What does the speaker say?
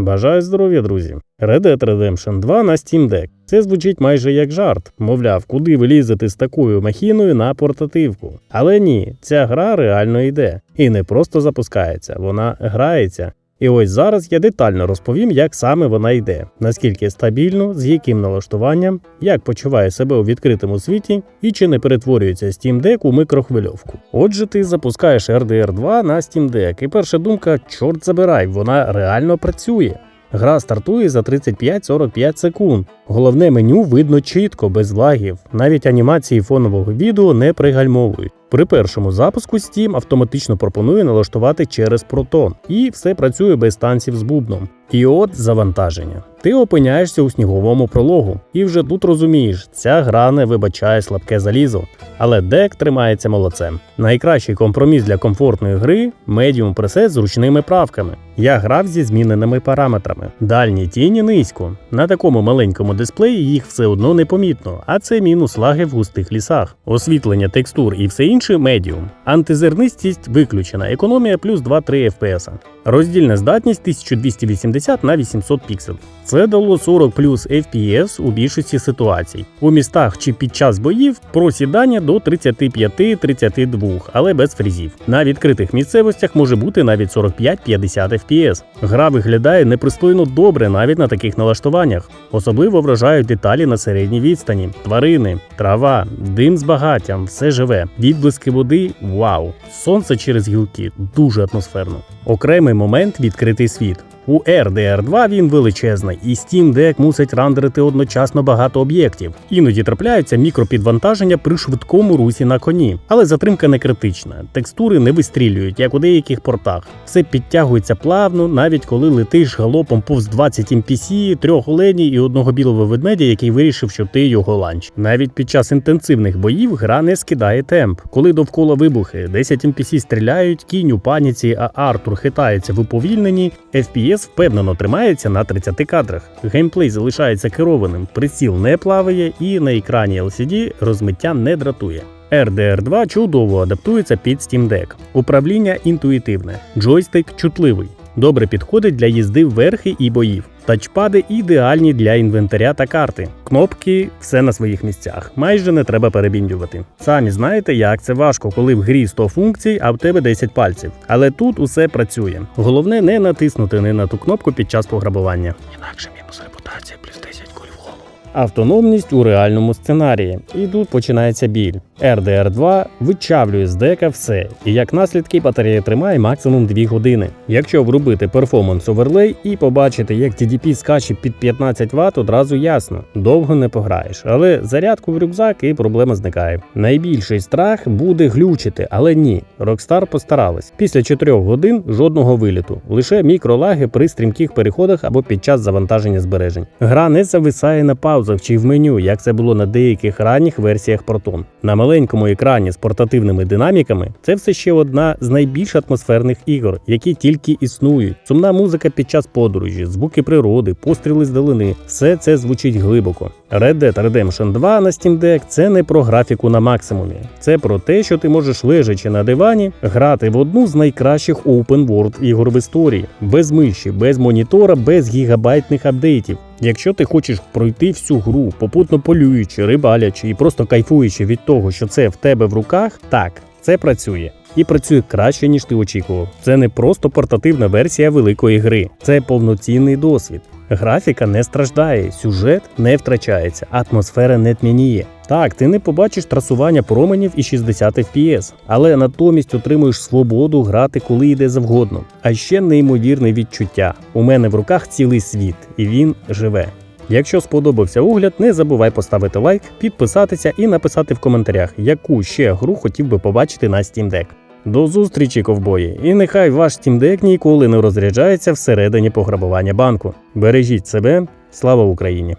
Бажаю здоров'я, друзі! Red Dead Redemption 2 на Steam Deck. Це звучить майже як жарт. Мовляв, куди ви лізете з такою махіною на портативку. Але ні, ця гра реально йде. І не просто запускається, вона грається. І ось зараз я детально розповім, як саме вона йде, наскільки стабільно, з яким налаштуванням, як почуває себе у відкритому світі і чи не перетворюється Steam Deck у микрохвильовку. Отже, ти запускаєш RDR 2 на Steam Deck, і перша думка: чорт забирай, вона реально працює. Гра стартує за 35-45 секунд. Головне меню видно чітко, без лагів. Навіть анімації фонового відео не пригальмовують. При першому запуску Steam автоматично пропонує налаштувати через Proton, і все працює без танців з бубном. І от завантаження. Ти опиняєшся у сніговому прологу, і вже тут розумієш, ця гра не вибачає слабке залізо. Але дек тримається молодцем. Найкращий компроміс для комфортної гри медіум пресет з ручними правками. Я грав зі зміненими параметрами. Дальні тіні низько. На такому маленькому дисплеї їх все одно непомітно, а це мінус лаги в густих лісах. Освітлення текстур і все інше медіум. Антизернистість виключена, економія плюс 2-3 FPS. Роздільна здатність 1280 на 800 пікселів. Це дало 40 плюс FPS у більшості ситуацій. У містах чи під час боїв просідання до 35-32, але без фрізів. На відкритих місцевостях може бути навіть 45-50 FPS. Гра виглядає непристойно добре навіть на таких налаштуваннях. Особливо вражають деталі на середній відстані, тварини, трава, дим з багаттям, все живе. Відблиски води вау! Сонце через гілки дуже атмосферно. Окремий момент відкритий світ. У RDR 2 він величезний, і Steam Deck мусить рандерити одночасно багато об'єктів. Іноді трапляються мікропідвантаження при швидкому русі на коні, але затримка не критична. Текстури не вистрілюють, як у деяких портах. Все підтягується плавно, навіть коли летиш галопом повз 20 NPC, трьох оленій і одного білого ведмедя, який вирішив, що ти його ланч. Навіть під час інтенсивних боїв гра не скидає темп. Коли довкола вибухи, 10 NPC стріляють, кінь у паніці, а Артур хитається в уповільненні, FPS впевнено тримається на 30 кадрах. Геймплей залишається керованим, приціл не плаває і на екрані LCD розмиття не дратує. RDR 2 чудово адаптується під Steam Deck. Управління інтуїтивне, джойстик чутливий, добре підходить для їзди вверхи і боїв. Тачпади ідеальні для інвентаря та карти. Кнопки все на своїх місцях. Майже не треба перебіндювати. Самі знаєте, як це важко, коли в грі 100 функцій, а в тебе 10 пальців. Але тут усе працює. Головне не натиснути не на ту кнопку під час пограбування. Інакше мінус репутація плюс Автономність у реальному сценарії. І тут починається біль. RDR 2 вичавлює з дека все, і як наслідки батарея тримає максимум 2 години. Якщо врубити перформанс оверлей і побачити, як TDP скаче під 15 Вт, одразу ясно, довго не пограєш, але зарядку в рюкзак і проблема зникає. Найбільший страх буде глючити, але ні. Rockstar постарались. Після 4 годин жодного виліту, лише мікролаги при стрімких переходах або під час завантаження збережень. Гра не зависає на паузах чи в меню, як це було на деяких ранніх версіях Proton. На маленькому екрані з портативними динаміками це все ще одна з найбільш атмосферних ігор, які тільки існують. Сумна музика під час подорожі, звуки природи, постріли з далини все це звучить глибоко. Red Dead Redemption 2 на Steam Deck – це не про графіку на максимумі, це про те, що ти можеш лежачи на дивані, грати в одну з найкращих open world ігор в історії, без миші, без монітора, без гігабайтних апдейтів. Якщо ти хочеш пройти всю гру, попутно полюючи, рибалячи і просто кайфуючи від того, що це в тебе в руках, так, це працює. І працює краще, ніж ти очікував. Це не просто портативна версія великої гри, це повноцінний досвід. Графіка не страждає, сюжет не втрачається, атмосфера не тьмяніє. Так, ти не побачиш трасування променів і 60 FPS, але натомість отримуєш свободу грати коли йде завгодно. А ще неймовірне відчуття. У мене в руках цілий світ, і він живе. Якщо сподобався огляд, не забувай поставити лайк, підписатися і написати в коментарях, яку ще гру хотів би побачити на Steam Deck. До зустрічі, ковбої! І нехай ваш Steam Deck ніколи не розряджається всередині пограбування банку. Бережіть себе, слава Україні!